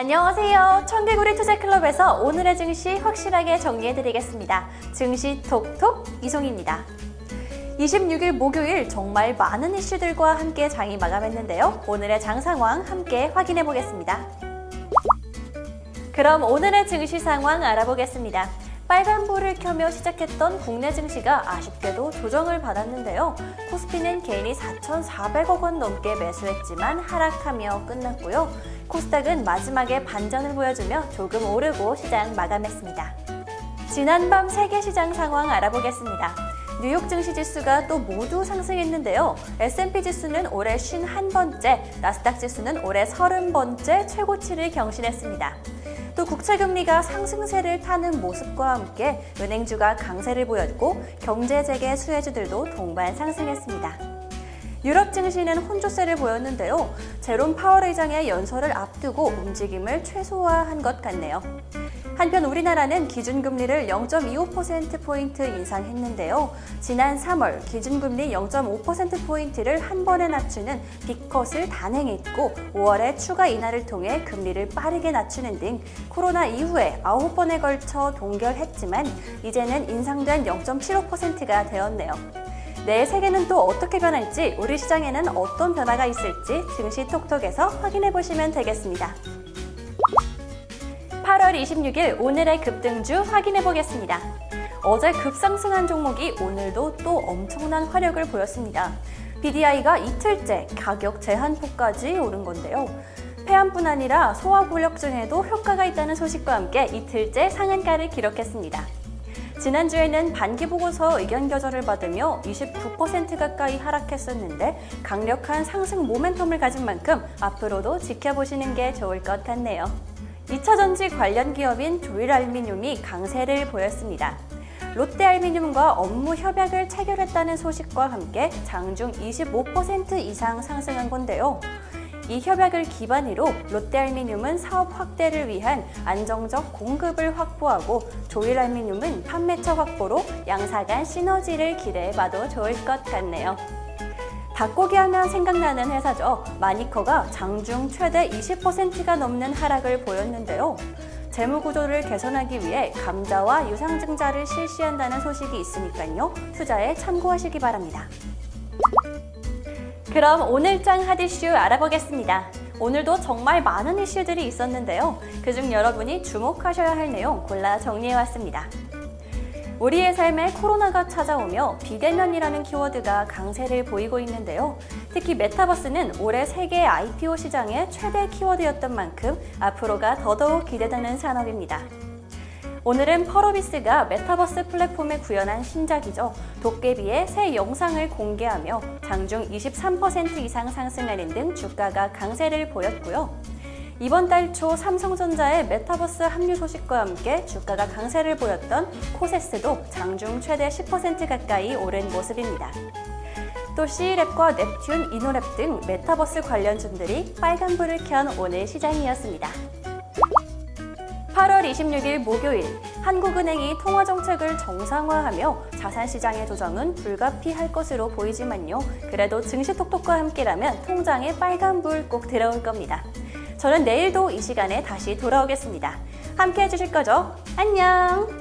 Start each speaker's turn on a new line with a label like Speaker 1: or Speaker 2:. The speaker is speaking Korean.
Speaker 1: 안녕하세요. 청개구리 투자클럽에서 오늘의 증시 확실하게 정리해드리겠습니다. 증시 톡톡 이송입니다. 26일 목요일 정말 많은 이슈들과 함께 장이 마감했는데요. 오늘의 장 상황 함께 확인해 보겠습니다. 그럼 오늘의 증시 상황 알아보겠습니다. 빨간불을 켜며 시작했던 국내 증시가 아쉽게도 조정을 받았는데요. 코스피는 개인이 4,400억 원 넘게 매수했지만 하락하며 끝났고요. 코스닥은 마지막에 반전을 보여주며 조금 오르고 시장 마감했습니다. 지난밤 세계 시장 상황 알아보겠습니다. 뉴욕 증시 지수가 또 모두 상승했는데요. S&P 지수는 올해 51번째, 나스닥 지수는 올해 30번째 최고치를 경신했습니다. 또 국채 금리가 상승세를 타는 모습과 함께 은행주가 강세를 보였고 경제 재개 수혜주들도 동반 상승했습니다. 유럽 증시는 혼조세를 보였는데요. 제롬 파월 의장의 연설을 앞두고 움직임을 최소화한 것 같네요. 한편 우리나라는 기준금리를 0.25%포인트 인상했는데요. 지난 3월 기준금리 0.5%포인트를 한 번에 낮추는 빅컷을 단행했고 5월에 추가 인하를 통해 금리를 빠르게 낮추는 등 코로나 이후에 9번에 걸쳐 동결했지만 이제는 인상된 0.75%가 되었네요. 내 세계는 또 어떻게 변할지, 우리 시장에는 어떤 변화가 있을지 증시 톡톡에서 확인해 보시면 되겠습니다. 8월 26일 오늘의 급등주 확인해 보겠습니다. 어제 급상승한 종목이 오늘도 또 엄청난 화력을 보였습니다. BDI가 이틀째 가격 제한폭까지 오른 건데요. 폐암뿐 아니라 소화골력증에도 효과가 있다는 소식과 함께 이틀째 상한가를 기록했습니다. 지난주에는 반기 보고서 의견 결절을 받으며 29% 가까이 하락했었는데 강력한 상승 모멘텀을 가진 만큼 앞으로도 지켜보시는 게 좋을 것 같네요. 2차전지 관련 기업인 조일알미늄이 강세를 보였습니다. 롯데알미늄과 업무 협약을 체결했다는 소식과 함께 장중 25% 이상 상승한 건데요. 이 협약을 기반으로 롯데알미늄은 사업 확대를 위한 안정적 공급을 확보하고 조일알미늄은 판매처 확보로 양사 간 시너지를 기대해봐도 좋을 것 같네요. 닭고기 하면 생각나는 회사죠. 마니커가 장중 최대 20%가 넘는 하락을 보였는데요. 재무 구조를 개선하기 위해 감자와 유상증자를 실시한다는 소식이 있으니까요. 투자에 참고하시기 바랍니다. 그럼 오늘장 핫이슈 알아보겠습니다. 오늘도 정말 많은 이슈들이 있었는데요. 그중 여러분이 주목하셔야 할 내용 골라 정리해왔습니다. 우리의 삶에 코로나가 찾아오며 비대면이라는 키워드가 강세를 보이고 있는데요. 특히 메타버스는 올해 세계 IPO 시장의 최대 키워드였던 만큼 앞으로가 더더욱 기대되는 산업입니다. 오늘은 펄어비스가 메타버스 플랫폼에 구현한 신작이죠. 도깨비의 새 영상을 공개하며 장중 23% 이상 상승하는 등 주가가 강세를 보였고요. 이번 달 초 삼성전자의 메타버스 합류 소식과 함께 주가가 강세를 보였던 코세스도 장중 최대 10% 가까이 오른 모습입니다. 또 C랩과 넵튠, 이노랩 등 메타버스 관련주들이 빨간불을 켠 오늘 시장이었습니다. 8월 26일 목요일 한국은행이 통화 정책을 정상화하며 자산 시장의 조정은 불가피할 것으로 보이지만요. 그래도 증시 톡톡과 함께라면 통장에 빨간 불 꼭 들어올 겁니다. 저는 내일도 이 시간에 다시 돌아오겠습니다. 함께 해주실 거죠? 안녕!